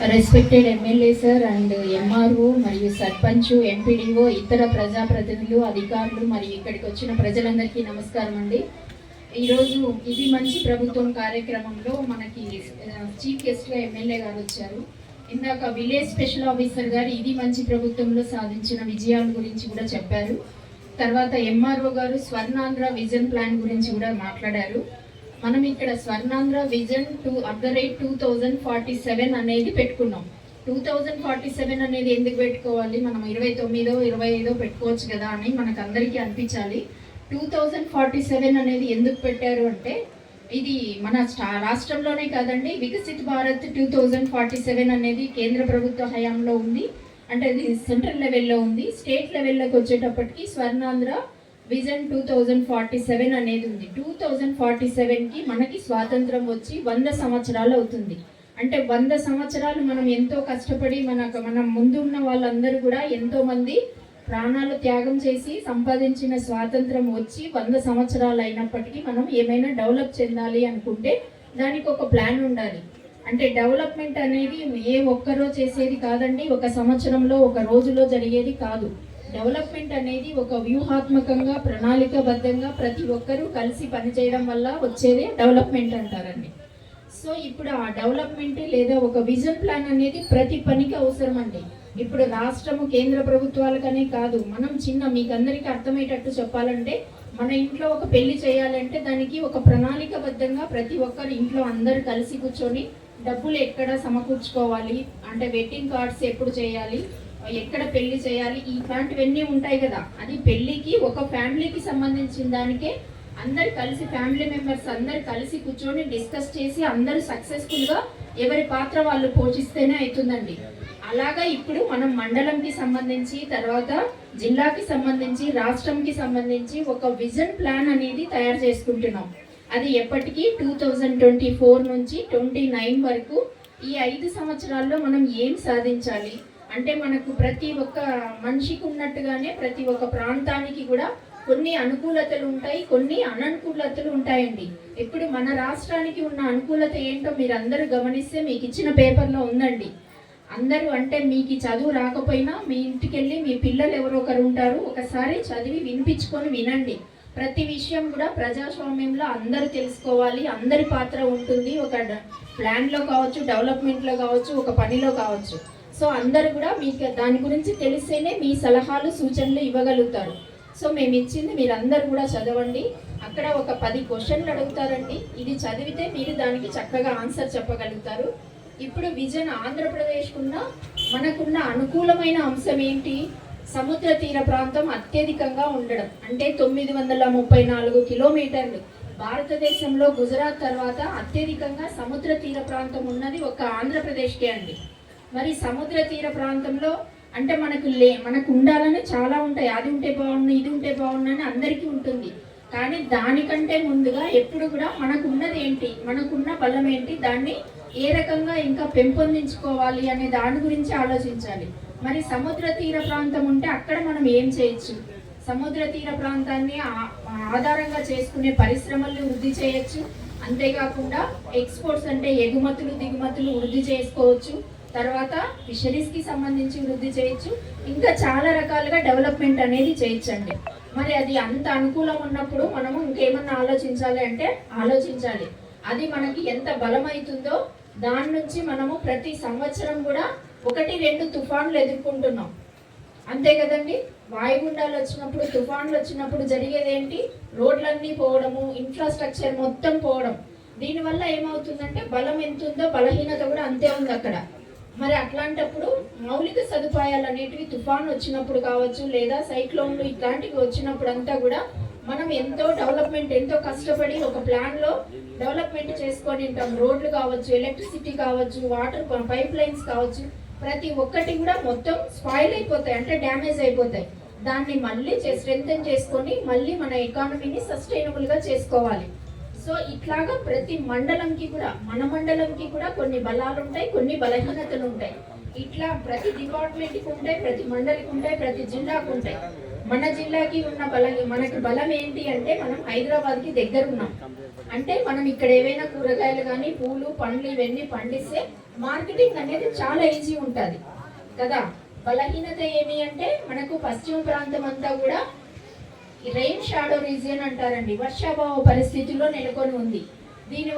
Respected MLA sir and MRO మరియు sarpanch MPDO ఇతర ప్రజాప్రతినిధులు అధికారులు మరియు ఇక్కడికి వచ్చిన ప్రజలందరికీ నమస్కారం అండి. ఈరోజు ఇది మంచి ప్రభుత్వం కార్యక్రమంలో మనకి చీఫ్ గెస్ట్గా ఎమ్మెల్యే గారు వచ్చారు. ఇందాక విలేజ్ స్పెషల్ ఆఫీసర్ గారు ఇది మంచి ప్రభుత్వంలో సాధించిన విజయాల గురించి కూడా చెప్పారు. తర్వాత ఎంఆర్ఓ గారు స్వర్ణాంధ్ర విజన్ ప్లాన్ గురించి కూడా మాట్లాడారు. మనం ఇక్కడ Swarnandhra vision two at the rate two thousand forty seven అనేది పెట్టుకున్నాం. టూ థౌజండ్ ఫార్టీ సెవెన్ అనేది ఎందుకు పెట్టుకోవాలి? మనం ఇరవై తొమ్మిదో ఇరవై ఐదో పెట్టుకోవచ్చు కదా అని మనకు అందరికీ అనిపించాలి. టూ థౌజండ్ ఫార్టీ సెవెన్ అనేది ఎందుకు పెట్టారు అంటే ఇది మన స్టా- రాష్ట్రంలోనే కాదండి Viksit Bharat two thousand forty seven అనేది కేంద్ర ప్రభుత్వ హయాంలో ఉంది. అంటే అది సెంట్రల్ లెవెల్లో ఉంది. స్టేట్ లెవెల్లోకి వచ్చేటప్పటికి Swarnandhra vision two thousand forty seven అనేది ఉంది. టూ థౌజండ్ ఫార్టీ సెవెన్కి మనకి స్వాతంత్రం వచ్చి వంద సంవత్సరాలు అవుతుంది. అంటే వంద సంవత్సరాలు మనం ఎంతో కష్టపడి మనకు మనం ముందు ఉన్న వాళ్ళందరూ కూడా ఎంతోమంది ప్రాణాలు త్యాగం చేసి సంపాదించిన స్వాతంత్రం వచ్చి వంద సంవత్సరాలు అయినప్పటికీ మనం ఏమైనా డెవలప్ చెందాలి అనుకుంటే దానికి ఒక ప్లాన్ ఉండాలి. అంటే డెవలప్మెంట్ అనేది ఏ ఒక్కరో చేసేది కాదండి ఒక సంవత్సరంలో ఒక రోజులో జరిగేది కాదు. డెవలప్మెంట్ అనేది ఒక వ్యూహాత్మకంగా ప్రణాళికబద్ధంగా ప్రతి ఒక్కరూ కలిసి పనిచేయడం వల్ల వచ్చేదే డెవలప్మెంట్ అంటారండి. సో ఇప్పుడు ఆ డెవలప్మెంట్ లేదా ఒక విజన్ ప్లాన్ అనేది ప్రతి పనికి అవసరం అండి ఇప్పుడు రాష్ట్రము కేంద్ర ప్రభుత్వాలకనే కాదు మనం చిన్న మీకు అందరికీ అర్థమయ్యేటట్టు చెప్పాలంటే మన ఇంట్లో ఒక పెళ్ళి చేయాలంటే దానికి ఒక ప్రణాళికబద్ధంగా ప్రతి ఒక్కరు ఇంట్లో అందరు కలిసి కూర్చొని డబ్బులు ఎక్కడ సమకూర్చుకోవాలి అంటే వెడ్డింగ్ కార్డ్స్ ఎప్పుడు చేయాలి ఎక్కడ పెళ్ళి చేయాలి? ఇట్లాంటివన్నీ ఉంటాయి కదా. అది పెళ్ళికి ఒక ఫ్యామిలీకి సంబంధించిన దానికే అందరు కలిసి ఫ్యామిలీ మెంబర్స్ అందరు కలిసి కూర్చొని డిస్కస్ చేసి అందరూ సక్సెస్ఫుల్గా ఎవరి పాత్ర వాళ్ళు పోషిస్తేనే అవుతుందండి. అలాగా ఇప్పుడు మనం మండలంకి సంబంధించి తర్వాత జిల్లాకి సంబంధించి రాష్ట్రంకి సంబంధించి ఒక విజన్ ప్లాన్ అనేది తయారు చేసుకుంటున్నాం. అది ఎప్పటికీ టూ థౌజండ్ ట్వంటీ ఫోర్ నుంచి ట్వంటీ నైన్ వరకు ఈ ఐదు సంవత్సరాల్లో మనం ఏం సాధించాలి? అంటే మనకు ప్రతి ఒక్క మనిషికి ఉన్నట్టుగానే ప్రతి ఒక్క ప్రాంతానికి కూడా కొన్ని అనుకూలతలు ఉంటాయి కొన్ని అననుకూలతలు ఉంటాయండి. ఇప్పుడు మన రాష్ట్రానికి ఉన్న అనుకూలత ఏంటో మీరు అందరూ గమనిస్తే మీకు ఇచ్చిన పేపర్లో ఉందండి. అందరూ అంటే మీకు చదువు రాకపోయినా మీ ఇంటికి వెళ్ళి మీ పిల్లలు ఎవరో ఒకరు ఉంటారు ఒకసారి చదివి వినిపించుకొని వినండి. ప్రతి విషయం కూడా ప్రజాస్వామ్యంలో అందరూ తెలుసుకోవాలి అందరి పాత్ర ఉంటుంది. ఒక డ- ప్లాన్లో కావచ్చు డెవలప్మెంట్లో కావచ్చు ఒక పనిలో కావచ్చు. సో అందరు కూడా మీకు దాని గురించి తెలిస్తేనే మీ సలహాలు సూచనలు ఇవ్వగలుగుతారు. సో మేము ఇచ్చింది మీరు అందరు కూడా చదవండి. అక్కడ ఒక పది క్వశ్చన్లు అడుగుతారండి. ఇది చదివితే మీరు దానికి చక్కగా ఆన్సర్ చెప్పగలుగుతారు. ఇప్పుడు విజన్ ఆంధ్రప్రదేశ్కున్న మనకున్న అనుకూలమైన అంశం ఏంటి? సముద్ర తీర ప్రాంతం అత్యధికంగా ఉండడం. అంటే తొమ్మిది వందల ముప్పై నాలుగు కిలోమీటర్లు. భారతదేశంలో గుజరాత్ తర్వాత అత్యధికంగా సముద్ర తీర ప్రాంతం ఉన్నది ఒక ఆంధ్రప్రదేశ్కే అండి. మరి సముద్ర తీర ప్రాంతంలో అంటే మనకు లే మనకు ఉండాలని చాలా ఉంటాయి. అది ఉంటే బాగుండు ఇది ఉంటే బాగుండు అని అందరికీ ఉంటుంది. కానీ దానికంటే ముందుగా ఎప్పుడు కూడా మనకున్నది ఏంటి? మనకున్న బలం ఏంటి? దాన్ని ఏ రకంగా ఇంకా పెంపొందించుకోవాలి అనే దాని గురించి ఆలోచించాలి. మరి సముద్ర తీర ప్రాంతం ఉంటే అక్కడ మనం ఏం చేయొచ్చు? సముద్ర తీర ప్రాంతాన్ని ఆధారంగా చేసుకునే పరిశ్రమల్ని వృద్ధి చేయొచ్చు. అంతేకాకుండా ఎక్స్పోర్ట్స్ అంటే ఎగుమతులు దిగుమతులు వృద్ధి చేసుకోవచ్చు. తర్వాత ఫిషరీస్కి సంబంధించి వృద్ధి చేయొచ్చు. ఇంకా చాలా రకాలుగా డెవలప్మెంట్ అనేది చేయొచ్చండి. మరి అది అంత అనుకూలం ఉన్నప్పుడు మనము ఇంకేమన్నా ఆలోచించాలి అంటే ఆలోచించాలి. అది మనకి ఎంత బలమవుతుందో దాని నుంచి మనము ప్రతి సంవత్సరం కూడా ఒకటి రెండు తుఫాన్లు ఎదుర్కొంటున్నాం. అంతే కదండి? వాయుగుండాలు వచ్చినప్పుడు తుఫాన్లు వచ్చినప్పుడు జరిగేది ఏంటి రోడ్లన్నీ పోవడము ఇన్ఫ్రాస్ట్రక్చర్ మొత్తం పోవడం. దీనివల్ల ఏమవుతుందంటే బలం ఎంత ఉందో బలహీనత కూడా అంతే ఉంది అక్కడ. మరి అట్లాంటప్పుడు మౌలిక సదుపాయాలు అనేటివి తుఫాన్ వచ్చినప్పుడు కావచ్చు లేదా సైక్లోన్లు ఇట్లాంటివి వచ్చినప్పుడు అంతా కూడా మనం ఎంతో డెవలప్మెంట్ ఎంతో కష్టపడి ఒక ప్లాన్లో డెవలప్మెంట్ చేసుకొని ఉంటాం. రోడ్లు కావచ్చు ఎలక్ట్రిసిటీ కావచ్చు వాటర్ పైప్ లైన్స్ కావచ్చు ప్రతి ఒక్కటి కూడా మొత్తం స్పాయిల్ అయిపోతాయి అంటే డ్యామేజ్ అయిపోతాయి. దాన్ని మళ్ళీ స్ట్రెంగ్ చేసుకొని మళ్ళీ మన ఎకానమీని సస్టైనబుల్గా చేసుకోవాలి. సో ఇట్లాగా ప్రతి మండలంకి కూడా మన మండలంకి కూడా కొన్ని బలాలు ఉంటాయి కొన్ని బలహీనతలు ఉంటాయి ఇట్లా ప్రతి డిపార్ట్మెంట్కి ఉంటాయి ప్రతి మండలికి ఉంటాయి ప్రతి జిల్లాకు ఉంటాయి. మన జిల్లాకి ఉన్న బలం మనకి బలం ఏంటి అంటే మనం హైదరాబాద్కి దగ్గర ఉన్నాం అంటే మనం ఇక్కడ ఏవైనా కూరగాయలు కానీ పూలు పండ్లు ఇవన్నీ పండిస్తే మార్కెటింగ్ అనేది చాలా ఈజీ ఉంటుంది. కదా? బలహీనత ఏమి అంటే మనకు పశ్చిమ ప్రాంతం అంతా కూడా రెయిన్ షాడో రీజియన్ అంటారండి. వర్షాభావ పరిస్థితుల్లో నెలకొని ఉంది. దీని